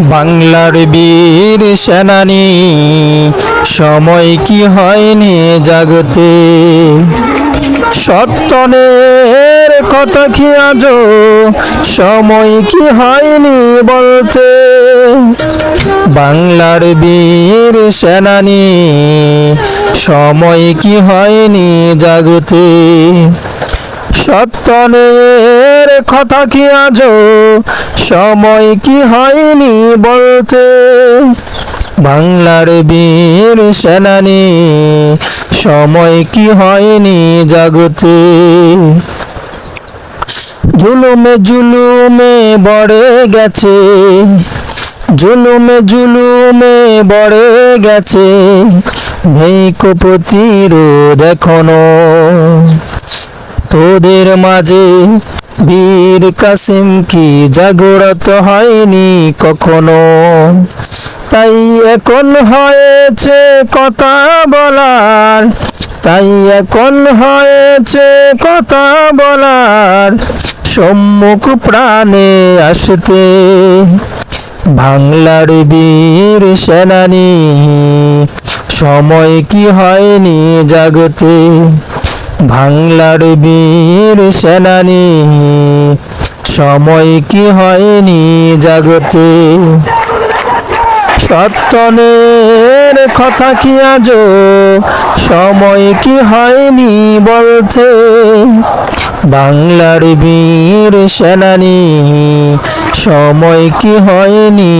বাংলার বীর সেনানি, সময় কি হয়নি জাগতে? সত্তনের কথা কি আজ সময় কি হয়নি বলতে? বাংলার বীর সেনানি, সময় কি হয়নি জাগতে? সত্তনের কথা কি আজ সময় কি হয়নি বলতে? বাংলার বীর সেনানি, সময় কি হয়নি জাগতে? জুলুমে জুলুমে বড়ে গেছে, জুলুমে জুলুমে বড়ে গেছে ভেইকো প্রতিরোধ এখনও। তোদের মাঝে বীর কাসিম কি জাগ্রত হয়নি কখনো? তাই এখন হয়েছে কথা বলার। তাই এখন হয়েছে কথা বলার। সম্মুখ প্রাণে আসতে বাংলার বীর সেনানি। সময় কি হয়নি জাগতে? বাংলার বীর সেনানি, সময় কি হয়নি জাগতে? সত্তনের কথা কি আজ সময় কি হয়নি বলতে? বাংলার বীর সেনানি, সময় কি হয়নি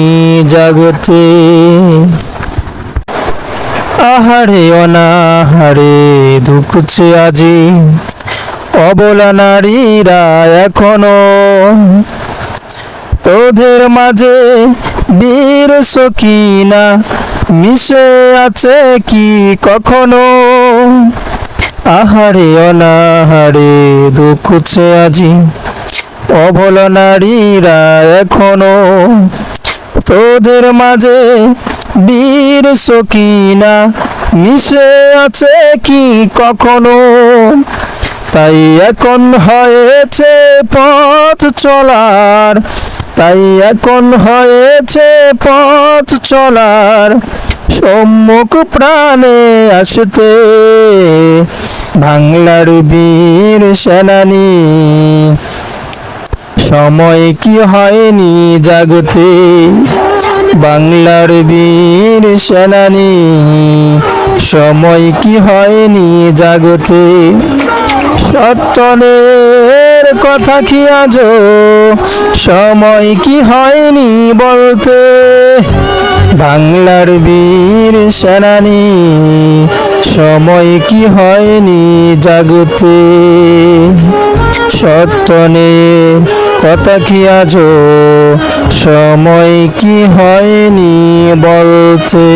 জাগতে? আহারে অনাহারে দুঃখছে আজি অবলা নারীরা এখনও তোদের মাঝে বীর সকিনা মিশে আছে কি কখনো? আহারে অনাহারে দুঃখছে আজি অবল নারীরা এখনও তোদের মাঝে বীর সকিনা মিশে আছে কি কখনো? তাই এখন হয়েছে পথ চলার, তাই এখন হয়েছে পথ চলার। সম্মুখ প্রাণে আসতে বাংলার বীর সেনানি। সময় কি হয়নি জাগতে? বাংলার বীর সেনানি, সময় কি হয়নি জাগতে? সত্তনের কথা কি আজ সময় কি হয়নি বলতে? বাংলার বীর সেনানি, সময় কি হয়নি জাগতে? সত্তনের কথা কি আজ সময় কি হয়নি বলতে?